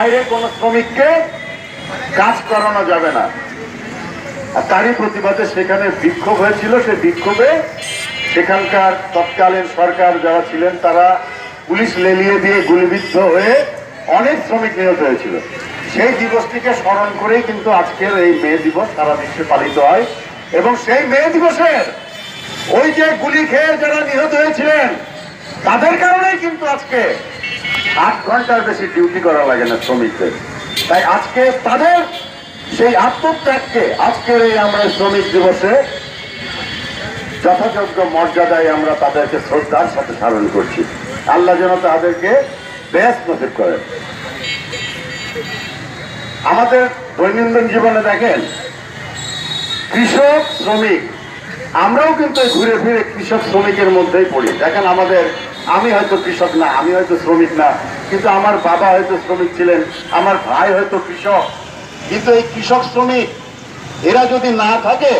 বাইরে কোন শ্রমিককে কাজ করানো যাবে না। আর তারই প্রতিবাদে সেখানে বিক্ষোভ হয়েছিল, সেই বিক্ষোভে সেখানকার তৎকালীন সরকার যারা ছিলেন, তারা পুলিশ লেলিয়ে দিয়ে গুলিবিদ্ধ হয়ে অনেক শ্রমিক নিহত হয়েছিল। সেই দিবসটিকে স্মরণ করেই কিন্তু আজকের এই মে দিবস সারা বিশ্বে পালিত হয়। এবং সেই মে দিবসের ওই যে গুলি খেয়ে যারা নিহত হয়েছিলেন, তাদের কারণেই কিন্তু আজকে আট ঘণ্টার বেশি ডিউটি করা লাগে না শ্রমিকদের। তাই আজকে তাদের সেই আত্মত্যাগকে আজকের এই আমরা শ্রমিক দিবসে যথাযোগ্য মর্যাদায় আমরা তাদেরকে শ্রদ্ধার সাথে স্মরণ করছি। আল্লাহ যেন তাদেরকে বেশ নসিব করেন। আমাদের দৈনন্দিন জীবনে দেখেন, কৃষক, শ্রমিক আমরাও কিন্তু ঘুরে ফিরে কৃষক শ্রমিকের মধ্যেই পড়ি। দেখেন আমাদের, আমি হয়তো কৃষক না, আমি হয়তো শ্রমিক না, কিন্তু আমার বাবা হয়তো শ্রমিক ছিলেন, আমার ভাই হয়তো কৃষক। কিন্তু এই কৃষক শ্রমিক, এরা যদি না থাকে,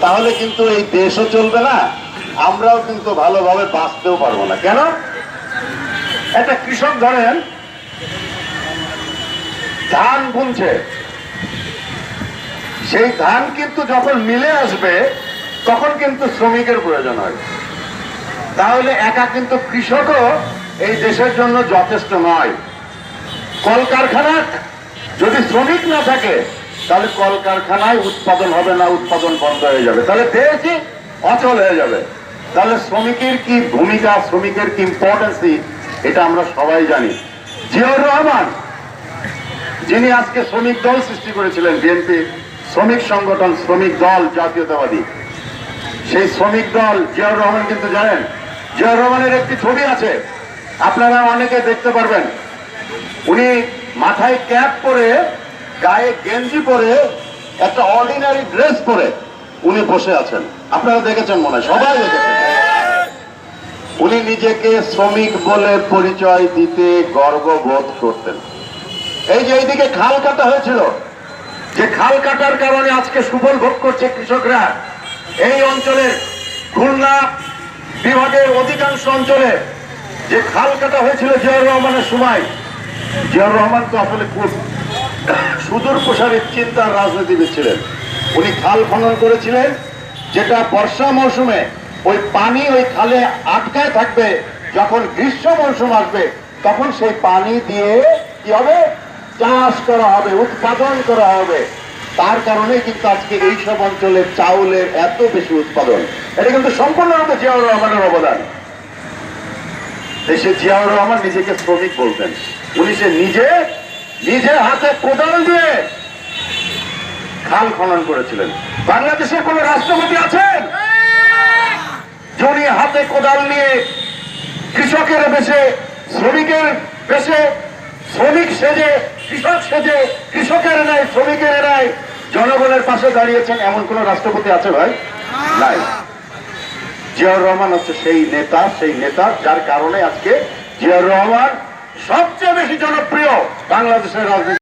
তাহলে কিন্তু এই দেশও চলবে না, আমরাও কিন্তু ভালোভাবে বাঁচতেও পারব না। কেন? একটা কৃষক ধরেন, ধান বুনছে। সেই ধান কিন্তু যখন মিলে আসবে তখন কিন্তু শ্রমিকের প্রয়োজন হয়। তাহলে একা কিন্তু কৃষকও এই দেশের জন্য যথেষ্ট নয়। কলকারখানা যদি শ্রমিক না থাকে, তাহলে কলকারখানায় উৎপাদন হবে না, উৎপাদন বন্ধ হয়ে যাবে। তাহলে দেশই অচল হয়ে যাবে। তাহলে শ্রমিকের কি ভূমিকা, শ্রমিকের কি ইম্পর্টেন্সি এটা আমরা সবাই জানি। জিয়াউর রহমান, যিনি আজকে শ্রমিক দল সৃষ্টি করেছিলেন, বিএনপি শ্রমিক সংগঠন, শ্রমিক দল জাতীয়তাবাদী। সেই শ্রমিক দল জিয়াউর রহমান কিন্তু জানেন, জিয়াউর রহমানের একটি ছবি আছে, আপনারা অনেকে দেখতে পারবেন। উনি মাথায় ক্যাপ পরে, গায়ে গেঞ্জি পরে, একটা অর্ডিনারি ড্রেস পরে উনি বসে আছেন। আপনারা দেখেছেন মনে হয়, সবাই দেখেছেন। উনি নিজেকে শ্রমিক বলে পরিচয় দিতে গর্ববোধ করতেন। এই যে এইদিকে খাল কাটা হয়েছিল, যে খাল কাটার কারণে আজকে সুফল ভোগ করছে কৃষকরা এই অঞ্চলের খুলনা বিভাগের অধিকাংশ অঞ্চলে যে খাল কাটা হয়েছিল জিয়াউর রহমানের সময়, জিয়াউর রহমান তো আসলে খুব সুদূর প্রসারী চিন্তার রাজনীতিবিদ ছিলেন। উনি খাল খনন করেছিলেন, যেটা বর্ষা মৌসুমে ওই পানি ওই খালে আটকায় থাকবে, যখন গ্রীষ্ম মৌসুম আসবে, তখন সেই পানি দিয়ে কি হবে? চাষ করা হবে, উৎপাদন করা হবে। তার কারণে কিন্তু আজকে এইসব অঞ্চলে চাউলের এত বেশি উৎপাদন। এটা কিন্তু সম্পূর্ণরূপে জিয়াউর রহমানের অবদান। দেশে জিয়াউর রহমান নিজেকে শ্রমিক বলতেন। উনি সে নিজে নিজে হাতে কোদাল দিয়ে খাল খনন করেছিলেন। বাংলাদেশের কোন রাষ্ট্রপতি আছেন? যিনি হাতে কোদাল নিয়ে কৃষকের বেশে, শ্রমিকের বেশে, শ্রমিক সেজে, কৃষক সেজে, কৃষকের নাই শ্রমিকের জনগণের পাশে দাঁড়িয়েছেন এমন কোন রাষ্ট্রপতি আছে ভাই? নাই। জিয়াউর রহমান হচ্ছে সেই নেতা সেই নেতা যার কারণে আজকে জিয়াউর রহমান সবচেয়ে বেশি জনপ্রিয় বাংলাদেশের রাজনীতি